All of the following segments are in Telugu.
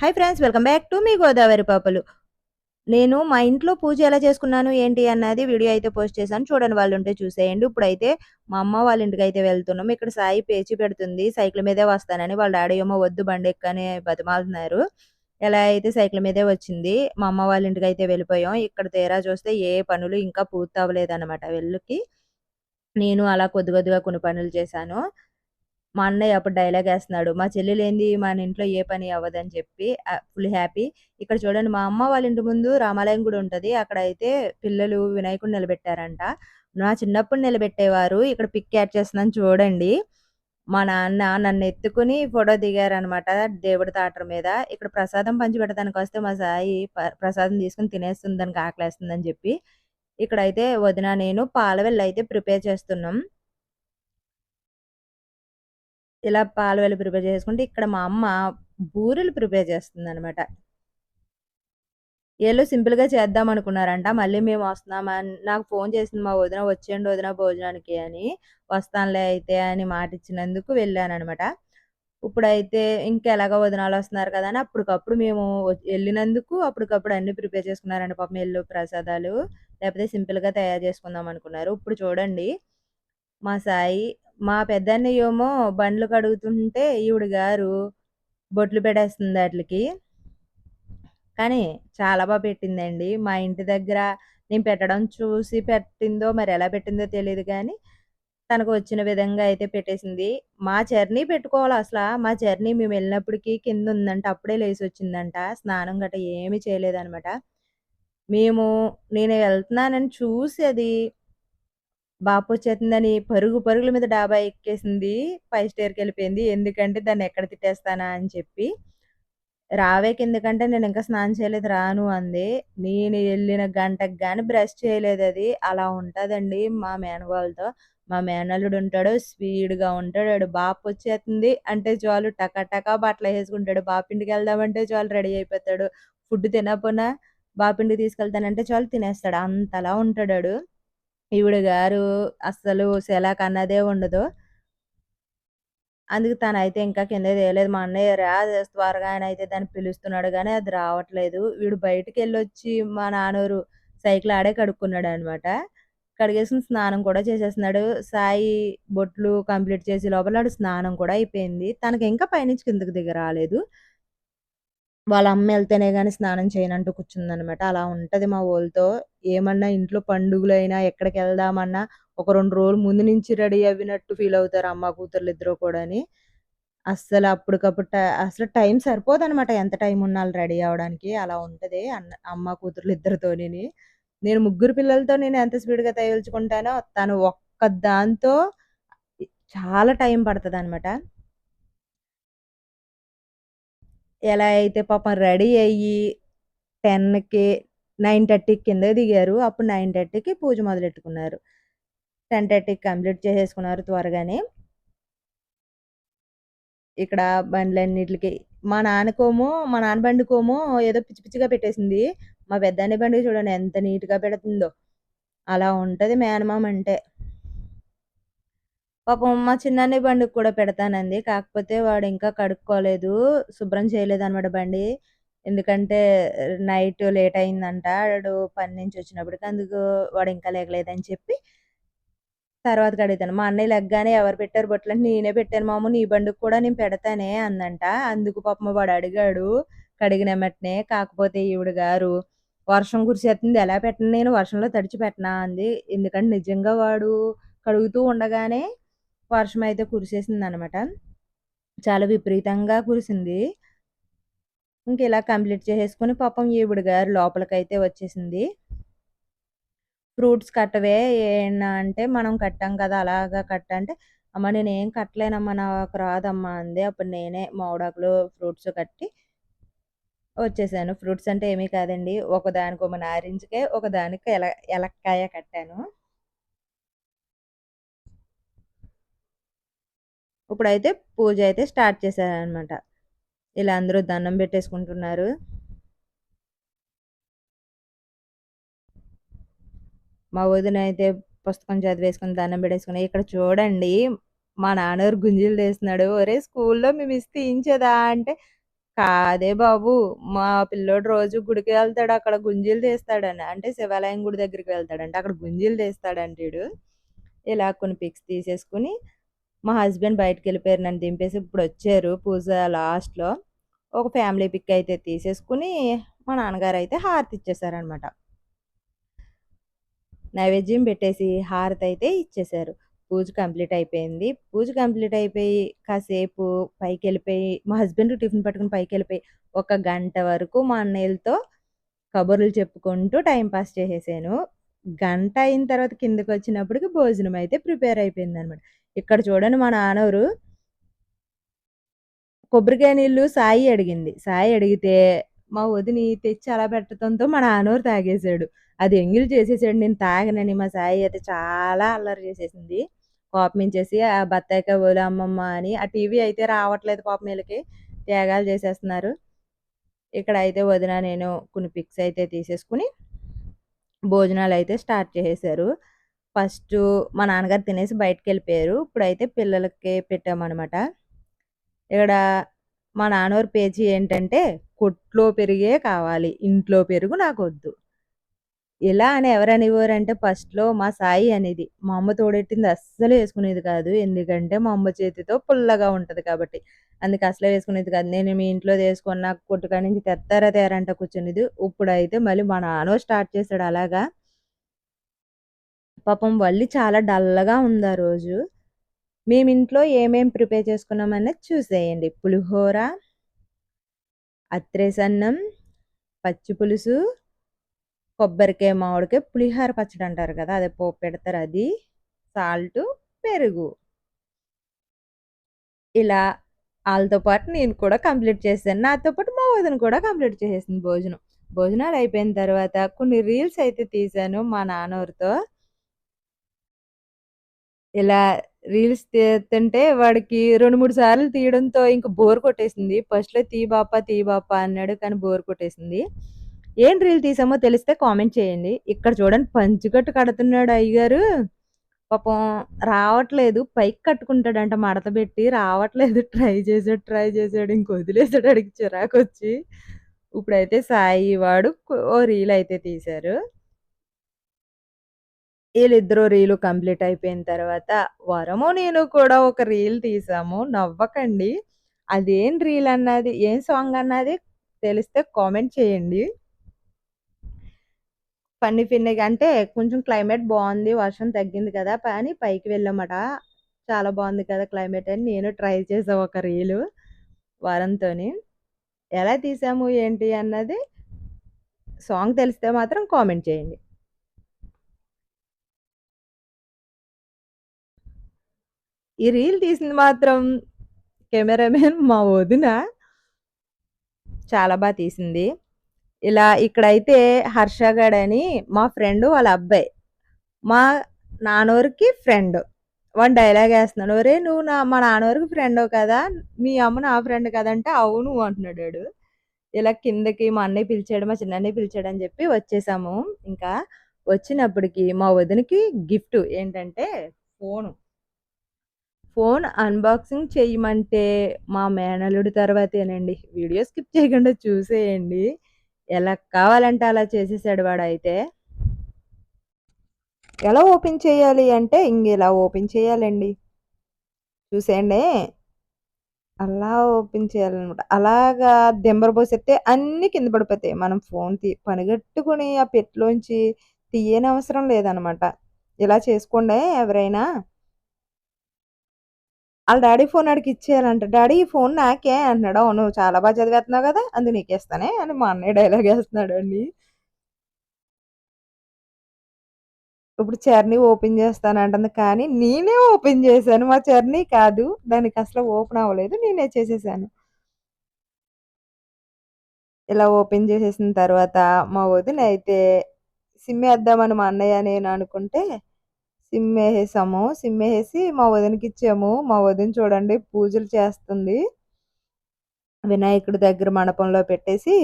Hi friends welcome back to మీ గోదావరి పాపలు నేను మా ఇంట్లో పూజ ఎలా చేసుకున్నాను ఏంటి అన్నది వీడియో అయితే పోస్ట్ చేశాను. చూడండి వాళ్ళు ఉంటే చూసేయండి. ఇప్పుడైతే మా అమ్మ వాళ్ళ ఇంటికి అయితే వెళ్తున్నాం. ఇక్కడ సాయి పేచి పెడుతుంది సైకిల్ మీదే వస్తానని. వాళ్ళ డాడీ ఏమో వద్దు బండి ఎక్కని బతిమాలుతున్నారు. ఎలా అయితే సైకిల్ మీదే వచ్చింది మా అమ్మ వాళ్ళ ఇంటికి అయితే వెళ్ళిపోయాం. ఇక్కడ తీరా చూస్తే ఏ పనులు ఇంకా పూర్తి అవ్వలేదు అనమాట వెళ్ళకి నేను అలా కొద్ది కొద్దిగా కొన్ని పనులు చేశాను. మా అన్నయ్య అప్పుడు డైలాగ్ వేస్తున్నాడు మా చెల్లెలేంది మన ఇంట్లో ఏ పని అవ్వదని చెప్పి ఫుల్ హ్యాపీ ఇక్కడ చూడండి మా అమ్మ వాళ్ళ ఇంటి ముందు రామాలయం కూడా ఉంటుంది. అక్కడ అయితే పిల్లలు వినాయకుడు నిలబెట్టారంట. నా చిన్నప్పుడు నిలబెట్టేవారు. ఇక్కడ పిక్ యాడ్ చేస్తున్నాను చూడండి. మా నాన్న నన్ను ఎత్తుకుని ఫోటో దిగారనమాట దేవుడి తాటర మీద. ఇక్కడ ప్రసాదం పంచి పెట్టడానికి వస్తే మా సాయి ప్రసాదం తీసుకుని తినేస్తుంది దానికి ఆకలేస్తుందని చెప్పి ఇక్కడైతే వదిన నేను పాలవెల్లు అయితే ప్రిపేర్ చేస్తున్నాం. ఇలా పాలవేలు ప్రిపేర్ చేసుకుంటే ఇక్కడ మా అమ్మ బూరెలు ప్రిపేర్ చేస్తుంది అనమాట ఏళ్ళు సింపుల్గా చేద్దాం అనుకున్నారంట. మళ్ళీ మేము వస్తున్నామా అని నాకు ఫోన్ చేసింది మా వదిన వచ్చేయండి వదిన భోజనానికి అని వస్తానులే అయితే అని మాట ఇచ్చినందుకు వెళ్ళాను అనమాట ఇప్పుడైతే ఇంకా ఎలాగో వదినాలు వస్తున్నారు కదా అని అప్పటికప్పుడు మేము వెళ్ళినందుకు అప్పటికప్పుడు అన్ని ప్రిపేర్ చేసుకున్నారండి పాపం ఎల్లు ప్రసాదాలు లేకపోతే సింపుల్గా తయారు చేసుకుందాం అనుకున్నారు. ఇప్పుడు చూడండి మా సాయి మా పెద్దన్నయ్యేమో బండ్లు కడుగుతుంటే ఈవిడ గారు బొట్లు పెట్టేస్తుంది వాటికి. కానీ చాలా బాగా పెట్టిందండి. మా ఇంటి దగ్గర నేను పెట్టడం చూసి పెట్టిందో మరి ఎలా పెట్టిందో తెలియదు కానీ తనకు వచ్చిన విధంగా అయితే పెట్టేసింది. మా చర్నీ పెట్టుకోవాలి అసలు. మా చర్నీ మేము వెళ్ళినప్పటికీ కింద ఉందంట అప్పుడే లేచి వచ్చిందంట. స్నానం గట్ట ఏమీ చేయలేదన్నమాట. మేము నేను వెళ్తున్నానని చూసి అది బాపు వచ్చేస్తుందని పరుగు పరుగుల మీద డాబా ఎక్కేసింది పై స్టేర్కి వెళ్ళిపోయింది. ఎందుకంటే దాన్ని ఎక్కడ తిట్టేస్తానా అని చెప్పి రావే కిందకంటే నేను ఇంకా స్నానం చేయలేదు రాను అంది. నేను వెళ్ళిన గంటకు కానీ బ్రష్ చేయలేదు అది. అలా ఉంటదండి మా మేనవాళ్ళతో మా మేనల్లుడు ఉంటాడు స్పీడ్గా ఉంటాడు వాడు బాపు వచ్చేస్తుంది అంటే చాలు టకాటకా బట్టలు వేసుకుంటాడు. బాపింటికి వెళ్దామంటే చాలు రెడీ అయిపోతాడు. ఫుడ్ తినకపోయినా బాపిండికి తీసుకెళ్తానంటే చాలు తినేస్తాడు. అంతలా ఉంటాడు ఈవిడ గారు అస్సలు సెలాక్ అన్నదే ఉండదు. అందుకు తనైతే ఇంకా కింద తేయలేదు. మా అన్నయ్య రా త్వరగా ఆయన అయితే దాన్ని పిలుస్తున్నాడు కానీ అది రావట్లేదు. వీడు బయటకు వెళ్ళొచ్చి మా నాన్నోరు సైకిల్ ఆడే కడుక్కున్నాడు అనమాట కడిగేసుకుని స్నానం కూడా చేసేస్తున్నాడు. సాయి బొట్లు కంప్లీట్ చేసి లోపల స్నానం కూడా అయిపోయింది. తనకి ఇంకా పైనుంచి కిందకి దిగ రాలేదు. వాళ్ళ అమ్మ వెళ్తేనే కానీ స్నానం చేయనంటూ కూర్చుందనమాట అలా ఉంటది మా వాళ్ళతో ఏమన్నా ఇంట్లో పండుగలైనా ఎక్కడికి వెళ్దామన్నా ఒక రెండు రోజులు ముందు నుంచి రెడీ అయినట్టు ఫీల్ అవుతారు అమ్మ కూతుర్లు ఇద్దరు కూడాని. అస్సలు అప్పటికప్పుడు అసలు టైం సరిపోదన్నమాట ఎంత టైం ఉన్నా రెడీ అవడానికి. అలా ఉంటది అన్న అమ్మ కూతుర్లు ఇద్దరితోని నేను ముగ్గురు పిల్లలతో నేను ఎంత స్పీడ్గా తను ఒక్క దాంతో చాలా టైం పడుతుంది అనమాట ఎలా అయితే పాపం రెడీ అయ్యి టెన్కి నైన్ థర్టీకి కింద దిగారు. అప్పుడు నైన్ థర్టీకి పూజ మొదలెట్టుకున్నారు. టెన్ థర్టీకి కంప్లీట్ చేసేసుకున్నారు త్వరగానే. ఇక్కడ బండ్లన్నిటికి మా నాన్నకోమో మా నాన్న బండికోమో ఏదో పిచ్చి పిచ్చిగా పెట్టేసింది. మా పెద్దాన్ని బండి చూడండి ఎంత నీట్గా పెడుతుందో. అలా ఉంటది మేనమామ అంటే. పాపం మా చిన్నాన్ని బండికి కూడా పెడతానంది. కాకపోతే వాడు ఇంకా కడుక్కోలేదు. శుభ్రం చేయలేదు అనమాట బండి. ఎందుకంటే నైట్ లేట్ అయిందంట. వాడు పని నుంచి వచ్చినప్పటికి అందుకు వాడు ఇంకా లేగలేదని చెప్పి తర్వాత కడుగుతాను. మా అన్నయ్య లెగ్గానే ఎవరు పెట్టారు బొట్టలు నేనే పెట్టాను. మాము నీ బండికి కూడా నేను పెడతానే అందంట అందుకు పాపం వాడు అడిగాడు కడిగిన మట్టినే కాకపోతే ఈవిడ గారు వర్షం కురిసేస్తుంది ఎలా పెట్టను నేను? వర్షంలో తడిచి పెట్టనా? అంది. ఎందుకంటే నిజంగా వాడు కడుగుతూ ఉండగానే వర్షం అయితే కురిసేసింది అనమాట చాలా విపరీతంగా కురిసింది. ఇంక ఇలా కంప్లీట్ చేసేసుకుని పాపం ఈవిడ గారు లోపలికైతే వచ్చేసింది. ఫ్రూట్స్ కట్టవే ఏనా అంటే మనం కట్టాం కదా అలాగా కట్ట అంటే అమ్మ నేను ఏం కట్టలేనమ్మా నాకు రాదమ్మా అంది. అప్పుడు నేనే మామిడాకులు ఫ్రూట్స్ కట్టి వచ్చేసాను. ఫ్రూట్స్ అంటే ఏమీ కాదండి ఒకదానికి ఒక నారింజకే ఒకదానికి ఎల ఎలక్కాయ కట్టాను. ఇప్పుడైతే పూజ అయితే స్టార్ట్ చేశారనమాట ఇలా అందరూ దండం పెట్టేసుకుంటున్నారు మా వదిన అయితే పుస్తకం చదివేసుకుని దండం పెట్టేసుకుని ఇక్కడ చూడండి మా నాన్నగారు గుంజీలు తీస్తున్నాడు ఒరే స్కూల్లో మేము ఇస్తే తీయించదా అంటే కాదే బాబు! మా పిల్లోడు రోజు గుడికి వెళ్తాడు. అక్కడ గుంజీలు తీస్తాడని. అంటే శివాలయం గుడి దగ్గరికి వెళ్తాడంటే అక్కడ గుంజీలు తీస్తాడంటాడు ఇలా కొన్ని పిక్స్ తీసేసుకొని, మా హస్బెండ్ బయటికెళ్ళిపోయారు. నన్ను దింపేసి ఇప్పుడు వచ్చారు పూజ లాస్ట్‌లో. ఒక ఫ్యామిలీ పిక్ అయితే తీసేసుకొని, మా నాన్నగారు అయితే హారతి ఇచ్చేసారనమాట. నైవేద్యం పెట్టేసి హారతి అయితే ఇచ్చేశారు. పూజ కంప్లీట్ అయిపోయింది. పూజ కంప్లీట్ అయిపోయి కాసేపు పైకి వెళ్ళిపోయి మా హస్బెండ్ టిఫిన్ పట్టుకొని పైకెళ్ళిపోయి ఒక గంట వరకు మా అన్నయ్యలతో కబుర్లు చెప్పుకుంటూ టైం పాస్ చేసేసాను. గంట అయిన తర్వాత కిందకొచ్చినప్పటికి భోజనం అయితే ప్రిపేర్ అయిపోయింది అనమాట ఇక్కడ చూడండి మా నాన్నోరు కొబ్బరికాయ నీళ్ళు సాయి అడిగింది. సాయి అడిగితే మా వదిని తెచ్చి అలా పెట్టడంతో మా నాన్నోరు తాగేసాడు. అది ఎంగిల్ చేసేసాడు. నేను తాగనని మా సాయి అయితే చాలా అల్లరి చేసేసింది. కోపమించేసి ఆ బత్తాయి కవులు అమ్మమ్మ అని ఆ టీవీ అయితే రావట్లేదు పాపం వీళ్ళకి త్యాగాలు చేసేస్తున్నారు. ఇక్కడ అయితే వదిన, నేను కొన్ని పిక్స్ అయితే తీసేసుకొని భోజనాలయితే స్టార్ట్ చేసేసారు. ఫస్ట్ మా నాన్నగారు తినేసి బయటికెళ్ళిపోయారు. ఇప్పుడైతే పిల్లలకి పెట్టామన్నమాట ఇక్కడ మా నాన్నవారి పేజీ ఏంటంటే, కొట్లో పెరిగే కావాలి. ఇంట్లో పెరుగు నాకు వద్దు ఇలా అని ఎవరనేవారంటే ఫస్ట్‌లో మా సాయి అనేది. మా అమ్మ తోడెట్టింది అస్సలు వేసుకునేది కాదు. ఎందుకంటే మా అమ్మ చేతితో పుల్లగా ఉంటుంది కాబట్టి. అందుకే అసలే వేసుకునేది కాదు. నేను మీ ఇంట్లో తెసుకొని కొట్టుకాడి కొట్టు కాడ నుంచి తెత్తారా తేరంట కూర్చునేది. ఇప్పుడైతే మళ్ళీ మా నాన్న స్టార్ట్ చేశాడు అలాగా. పాపం వల్లి చాలా డల్‌గా ఉంది ఆ రోజు. మేమింట్లో ఏమేం ప్రిపేర్ చేసుకున్నామనేది చూసేయండి. పులిహోర అత్రేసన్నం, పచ్చి పులుసు, కొబ్బరికాయ, మామిడికాయ, పులిహోర పచ్చడి అంటారు కదా! అదే పోపు పెడతారు అది, సాల్ట్ పెరుగు. ఇలా వాళ్ళతో పాటు నేను కూడా కంప్లీట్ చేశాను. నాతో పాటు మా వదిన కూడా కంప్లీట్ చేసేసింది భోజనం. భోజనాలు అయిపోయిన తర్వాత కొన్ని రీల్స్ అయితే తీశాను మా నాన్నోరితో. ఇలా రీల్స్ తీస్తుంటే వాడికి 2, 3 సార్లు తీయడంతో ఇంక బోర్ కొట్టేసింది. ఫస్ట్‌లో "తీ బాప, తీ బాపా అన్నాడు. కానీ బోర్ కొట్టేసింది. ఏం రీల్ తీసామో తెలిస్తే కామెంట్ చేయండి. ఇక్కడ చూడండి పంచెకట్టు కడుతున్నాడు అయ్యగారు. పాపం రావట్లేదు. పైకి కట్టుకుంటాడంట మడత పెట్టి. రావట్లేదు. ట్రై చేసాడు, ట్రై చేసాడు. ఇంక వదిలేసాడు ఆడికి చిరాకొచ్చి. ఇప్పుడైతే సాయి వాడు ఓ రీల్ అయితే తీశారు. వీళ్ళిద్దరూ రీలు కంప్లీట్ అయిపోయిన తర్వాత వరము, నేను కూడా ఒక రీల్ తీసాము. నవ్వకండి. అదేం రీల్ అన్నది, ఏం సాంగ్ అన్నది తెలిస్తే కామెంట్ చేయండి. పన్ని ఫన్నీగా అంటే కొంచెం క్లైమేట్ బాగుంది వర్షం తగ్గింది కదా! కానీ పైకి వెళ్ళామట. చాలా బాగుంది కదా క్లైమేట్ అని నేను ట్రై చేసా ఒక రీలు వరంతోని. ఎలా తీసాము ఏంటి అన్నది సాంగ్ తెలిస్తే మాత్రం కామెంట్ చేయండి. ఈ రీల్ తీసింది మాత్రం కెమెరామెన్ మా వదిన. చాలా బాగా తీసింది. ఇలా ఇక్కడైతే హర్షగడ్ అని మా ఫ్రెండ్ వాళ్ళ అబ్బాయి. మా నాన్నవారికి ఫ్రెండ్. వాడు డైలాగ్ వేస్తున్నాడు ఒరే నువ్వు నా మా నాన్నవారికి ఫ్రెండ్ కదా! మీ అమ్మ నా ఫ్రెండ్ కదా!" అంటే "అవును" అంటున్నాడు ఇలా కిందకి మా అన్నయ్య పిలిచాడు, మా చిన్నయ్య పిలిచాడు అని చెప్పి వచ్చేసాము. ఇంకా వచ్చినప్పటికి మా వదినకి గిఫ్ట్ ఏంటంటే ఫోను. ఫోన్ అన్బాక్సింగ్ చేయమంటే మా మేనల్లుడి తర్వాతేనండి. వీడియో స్కిప్ చేయకుండా చూసేయండి. ఎలా కావాలంటే అలా చేసేసాడు వాడైతే. ఎలా ఓపెన్ చేయాలి అంటే ఇంగిలా ఓపెన్ చేయాలండి. చూసేయండి. అలా ఓపెన్ చేయాలన్నమాట అలాగా దింబరబోసేత్తే అన్నీ కింద పడిపోతాయి. మనం ఫోన్ తీ పనిగట్టుకుని ఆ పెట్టెలోంచి తీయనవసరం లేదనమాట. ఇలా చేసుకోండి ఎవరైనా. వాళ్ళ డాడీ ఫోన్ ఆడికిచ్చేయాలంట. డాడీ ఈ ఫోన్ నాకే అంటున్నాడు. అవును చాలా బాగా చదివేస్తున్నావు కదా! అందుకు నీకేస్తానే అని మా అన్నయ్య డైలాగ్ వేస్తున్నాడు అండి ఇప్పుడు చర్నీ ఓపెన్ చేస్తానంటుంది. కానీ నేనే ఓపెన్ చేశాను. మా చర్నీ కాదు. దానికి అసలు ఓపెన్ అవ్వలేదు. నేనే చేసేసాను. ఇలా ఓపెన్ చేసేసిన తర్వాత మా వదిన అయితే సిమ్ వేద్దామని మా అన్నయ్య, నేను అనుకుంటే సిమ్ ఏసేసాము. సిమ్ ఏసేసి మా వదినకిచ్చాము. మా వదిన చూడండి పూజలు చేస్తుంది. వినాయకుడి దగ్గర మండపంలో పెట్టేసి,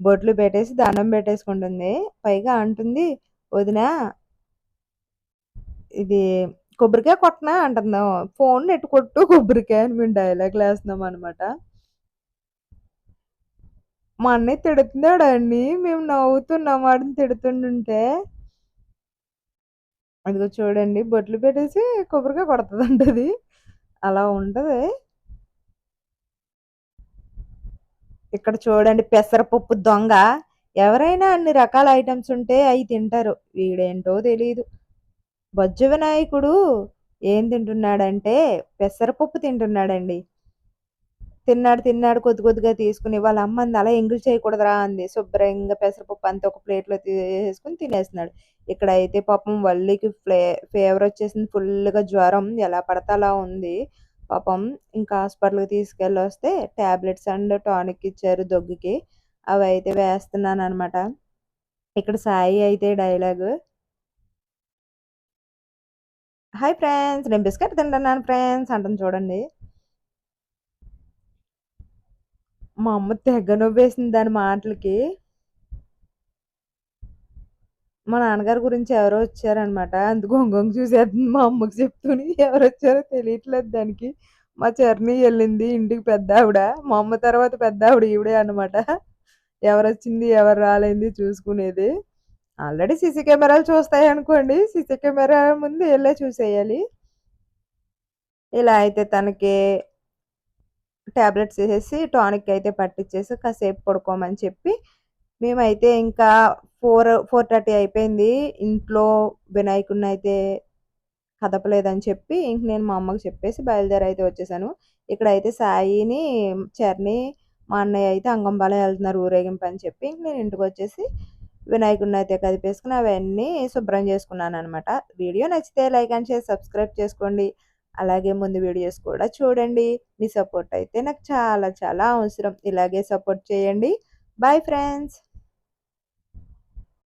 బొట్లు పెట్టేసి, దండం పెట్టేసుకుంటుంది. పైగా అంటుంది, "వదినా" ఇది "కొబ్బరికాయ కొట్టనా" అంటుంది. "ఫోన్ నెట్టి కొట్టు కొబ్బరికాయ" అని మేము అనమాట మా అన్నయ్య తిడుతున్నాడండి. మేము నవ్వుతున్నాం వాడిని తిడుతుండుంటే. అదిగో చూడండి బొట్లు పెట్టేసి కొబ్బరికాయ కొడతదంటది. అలా ఉంటుంది ఇక్కడ చూడండి పెసరపప్పు దొంగ. ఎవరైనా అన్ని రకాల ఐటమ్స్ ఉంటే అవి తింటారు. వీడేంటో తెలియదు బొజ్జ వినాయకుడు ఏం తింటున్నాడంటే పెసరపప్పు తింటున్నాడండి. తిన్నాడు, తిన్నాడు కొద్ది కొద్దిగా తీసుకొని వాళ్ళ అమ్మ అంది అలా ఎంగిల్ చేయకూడదురా అంది. శుభ్రంగా పెసరపప్పు అంతా ఒక ప్లేట్‌లో తీసేసుకొని తినేస్తున్నాడు. ఇక్కడ అయితే పాపం వల్లికి ఫ్లే ఫీవర్ వచ్చేసింది. ఫుల్‌గా జ్వరం ఎలా పడితే అలా ఉంది. పాపం ఇంకా హాస్పిటల్‌కి తీసుకెళ్ళొస్తే టాబ్లెట్స్ అండ్ టానిక్ ఇచ్చారు దొగ్గుకి అవి అయితే వేస్తున్నాను అనమాట ఇక్కడ సాయి అయితే డైలాగ్ హాయ్ ఫ్రెండ్స్ నేను బిస్కెట్ తింటున్నాను ఫ్రెండ్స్ అంటాను చూడండి. మా అమ్మ తెగ నవ్వేసింది దాని మాటలకి. మా నాన్నగారి గురించి ఎవరో వచ్చారనమాట. అందుకు గొంగొంగ చూసేస్తుంది మా అమ్మకి చెప్తూని. ఎవరొచ్చారో తెలియట్లేదు దానికి. మా చర్నీ వెళ్ళింది ఇంటికి పెద్ద ఆవిడ మా అమ్మ తర్వాత పెద్ద ఆవిడ ఈవిడే అనమాట. ఎవరు వచ్చింది ఎవరు రాలేంది చూసుకునేది. ఆల్రెడీ సీసీ కెమెరాలు చూస్తాయనుకోండి. సీసీ కెమెరా ముందు వెళ్ళే చూసేయాలి. ఇలా అయితే తనకి టాబ్లెట్స్ వేసేసి టానిక్ అయితే పట్టించేసి కాసేపు పడుకోమని చెప్పి మేమైతే ఇంకా 4, 4:30 అయిపోయింది. ఇంట్లో వినాయకుడినైతే కదపలేదని చెప్పి ఇంక నేను మా అమ్మకి చెప్పేసి బయలుదేరి అయితే వచ్చేసాను. ఇక్కడైతే సాయిని, చర్ని మా అన్నయ్య అయితే అంగంపాలెం వెళ్తున్నారు ఊరేగింపు అని చెప్పి ఇంక నేను ఇంటికి వచ్చేసి వినాయకుడిని అయితే కదిపేసుకుని అవన్నీ శుభ్రం చేసుకున్నాను అనమాట వీడియో నచ్చితే లైక్ అండ్ షేర్, సబ్స్క్రైబ్ చేసుకోండి. అలాగే ముందు వీడియోస్ కూడా చూడండి. మీ సపోర్ట్ అయితే నాకు చాలా చాలా అవసరం. ఇలాగే సపోర్ట్ చేయండి. Bye friends.